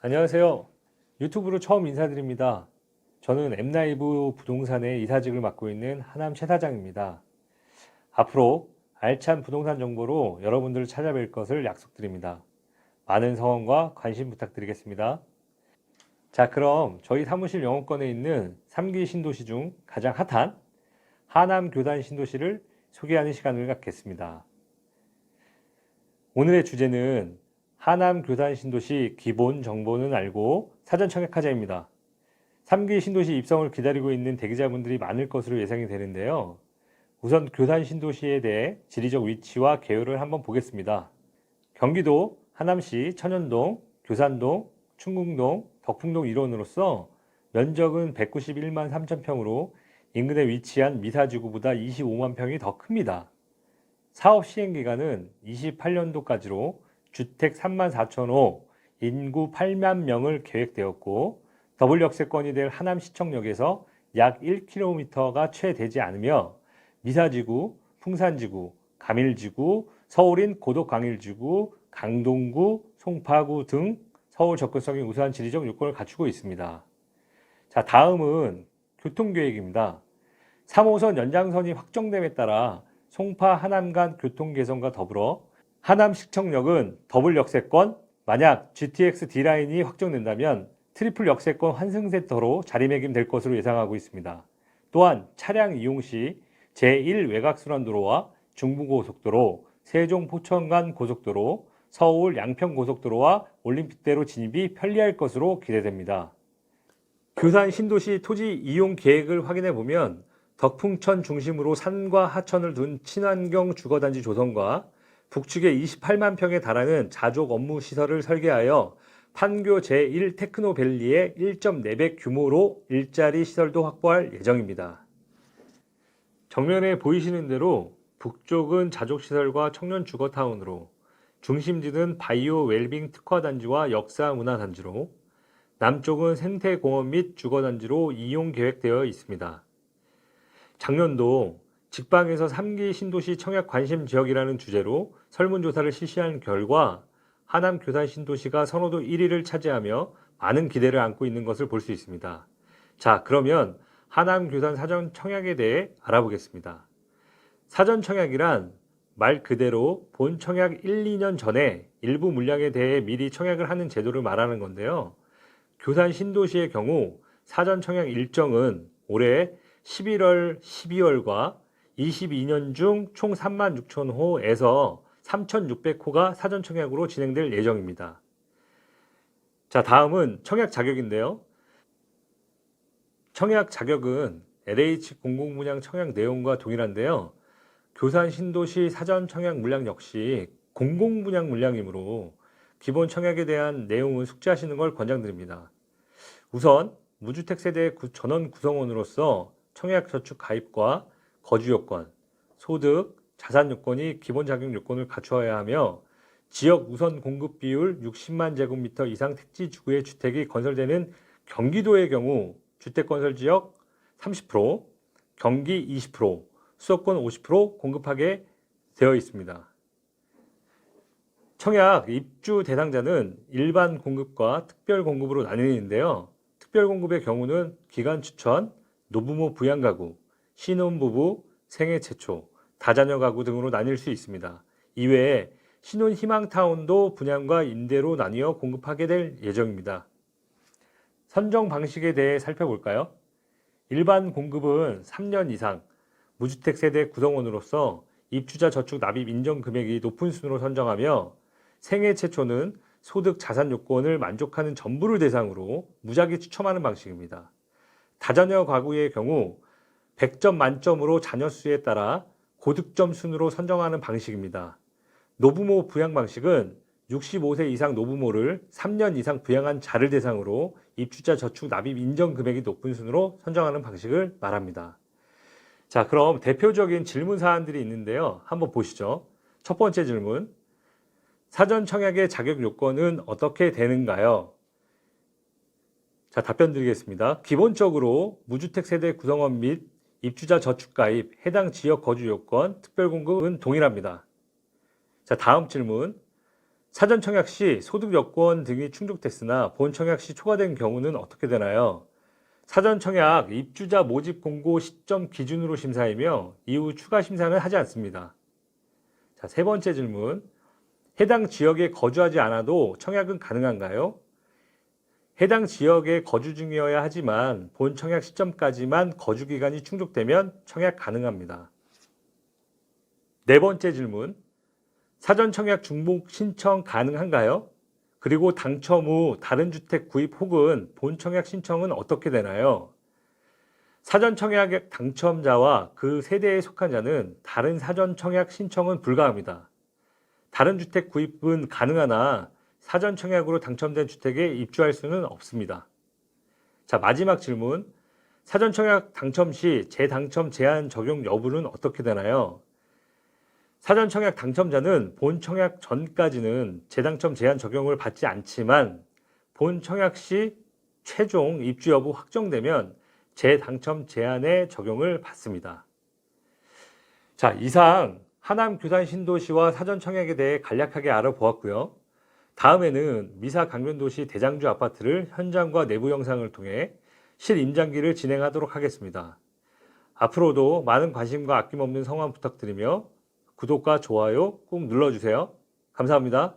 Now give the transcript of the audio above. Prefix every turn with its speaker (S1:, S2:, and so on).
S1: 안녕하세요. 유튜브로 처음 인사드립니다. 저는 엠나이브 부동산의 이사직을 맡고 있는 하남 최 사장입니다. 앞으로 알찬 부동산 정보로 여러분들을 찾아뵐 것을 약속드립니다. 많은 성원과 관심 부탁드리겠습니다. 자, 그럼 저희 사무실 영업권에 있는 3기 신도시 중 가장 핫한 하남 교단 신도시를 소개하는 시간을 갖겠습니다. 오늘의 주제는 하남 교단 신도시 기본 정보는 알고 사전 청약하자입니다. 3기 신도시 입성을 기다리고 있는 대기자분들이 많을 것으로 예상이 되는데요. 우선 교산 신도시에 대해 지리적 위치와 개요를 한번 보겠습니다. 경기도 하남시 천연동, 교산동, 충궁동, 덕풍동 일원으로서 면적은 191만 3천 평으로 인근에 위치한 미사지구보다 25만 평이 더 큽니다. 사업 시행 기간은 28년도까지로 주택 3만 4천 호, 인구 8만 명을 계획되었고 더블 역세권이 될 하남시청역에서 약 1km가 채 되지 않으며 미사지구, 풍산지구, 가밀지구, 서울인 고덕광일지구, 강동구, 송파구 등 서울 접근성이 우수한 지리적 요건을 갖추고 있습니다. 자, 다음은 교통계획입니다. 3호선 연장선이 확정됨에 따라 송파 하남 간 교통 개선과 더불어 하남 시청역은 더블 역세권, 만약 GTX D라인이 확정된다면 트리플 역세권 환승센터로 자리매김될 것으로 예상하고 있습니다. 또한 차량 이용 시 제1 외곽순환도로와 중부고속도로, 세종 포천 간 고속도로, 서울 양평 고속도로와 올림픽대로 진입이 편리할 것으로 기대됩니다. 교산 신도시 토지 이용 계획을 확인해 보면 덕풍천 중심으로 산과 하천을 둔 친환경 주거단지 조성과 북측에 28만 평에 달하는 자족 업무 시설을 설계하여 판교 제1 테크노밸리의 1.4배 규모로 일자리 시설도 확보할 예정입니다. 정면에 보이시는 대로 북쪽은 자족시설과 청년 주거타운으로 중심지는 바이오 웰빙 특화단지와 역사 문화단지로 남쪽은 생태공원 및 주거단지로 이용 계획되어 있습니다. 작년도 직방에서 3기 신도시 청약 관심 지역이라는 주제로 설문조사를 실시한 결과 하남 교산 신도시가 선호도 1위를 차지하며 많은 기대를 안고 있는 것을 볼 수 있습니다. 자, 그러면 하남 교산 사전 청약에 대해 알아보겠습니다. 사전 청약이란 말 그대로 본 청약 1, 2년 전에 일부 물량에 대해 미리 청약을 하는 제도를 말하는 건데요. 교산 신도시의 경우 사전 청약 일정은 올해 11월, 12월과 22년 중 총 3만 6천 호에서 3,600호가 사전 청약으로 진행될 예정입니다. 자, 다음은 청약 자격인데요. 청약 자격은 LH 공공분양 청약 내용과 동일한데요. 교산 신도시 사전 청약 물량 역시 공공분양 물량이므로 기본 청약에 대한 내용은 숙지하시는 걸 권장드립니다. 우선 무주택 세대 구- 전원 구성원으로서 청약 저축 가입과 거주 요건, 소득, 자산 요건이 기본 자격 요건을 갖추어야 하며 지역 우선 공급 비율 60만 제곱미터 이상 택지 지구의 주택이 건설되는 경기도의 경우 주택 건설 지역 30%, 경기 20%, 수도권 50% 공급하게 되어 있습니다. 청약 입주 대상자는 일반 공급과 특별 공급으로 나뉘는데요. 특별 공급의 경우는 기간 추천, 노부모 부양 가구, 신혼부부, 생애 최초, 다자녀 가구 등으로 나뉠 수 있습니다. 이외에 신혼 희망타운도 분양과 임대로 나뉘어 공급하게 될 예정입니다. 선정 방식에 대해 살펴볼까요? 일반 공급은 3년 이상 무주택 세대 구성원으로서 입주자 저축 납입 인정 금액이 높은 순으로 선정하며 생애 최초는 소득 자산 요건을 만족하는 전부를 대상으로 무작위 추첨하는 방식입니다. 다자녀 가구의 경우 100점 만점으로 자녀 수에 따라 고득점 순으로 선정하는 방식입니다. 노부모 부양 방식은 65세 이상 노부모를 3년 이상 부양한 자를 대상으로 입주자 저축 납입 인정 금액이 높은 순으로 선정하는 방식을 말합니다. 자, 그럼 대표적인 질문 사안들이 있는데요. 한번 보시죠. 첫 번째 질문. 사전 청약의 자격 요건은 어떻게 되는가요? 자, 답변 드리겠습니다. 기본적으로 무주택 세대 구성원 및 입주자 저축 가입, 해당 지역 거주 요건, 특별 공급은 동일합니다. 자, 다음 질문. 사전 청약 시 소득 여건 등이 충족됐으나 본 청약 시 초과된 경우는 어떻게 되나요? 사전 청약 입주자 모집 공고 시점 기준으로 심사이며 이후 추가 심사는 하지 않습니다. 자, 세 번째 질문. 해당 지역에 거주하지 않아도 청약은 가능한가요? 해당 지역에 거주 중이어야 하지만 본 청약 시점까지만 거주 기간이 충족되면 청약 가능합니다. 네 번째 질문. 사전 청약 중복 신청 가능한가요? 그리고 당첨 후 다른 주택 구입 혹은 본 청약 신청은 어떻게 되나요? 사전 청약 당첨자와 그 세대에 속한 자는 다른 사전 청약 신청은 불가합니다. 다른 주택 구입은 가능하나 사전 청약으로 당첨된 주택에 입주할 수는 없습니다. 자, 마지막 질문. 사전 청약 당첨 시 재당첨 제한 적용 여부는 어떻게 되나요? 사전 청약 당첨자는 본 청약 전까지는 재당첨 제한 적용을 받지 않지만 본 청약 시 최종 입주 여부 확정되면 재당첨 제한의 적용을 받습니다. 자, 이상 하남 규산 신도시와 사전 청약에 대해 간략하게 알아보았고요. 다음에는 미사 강변도시 대장주 아파트를 현장과 내부 영상을 통해 실임장기를 진행하도록 하겠습니다. 앞으로도 많은 관심과 아낌없는 성원 부탁드리며 구독과 좋아요 꼭 눌러주세요. 감사합니다.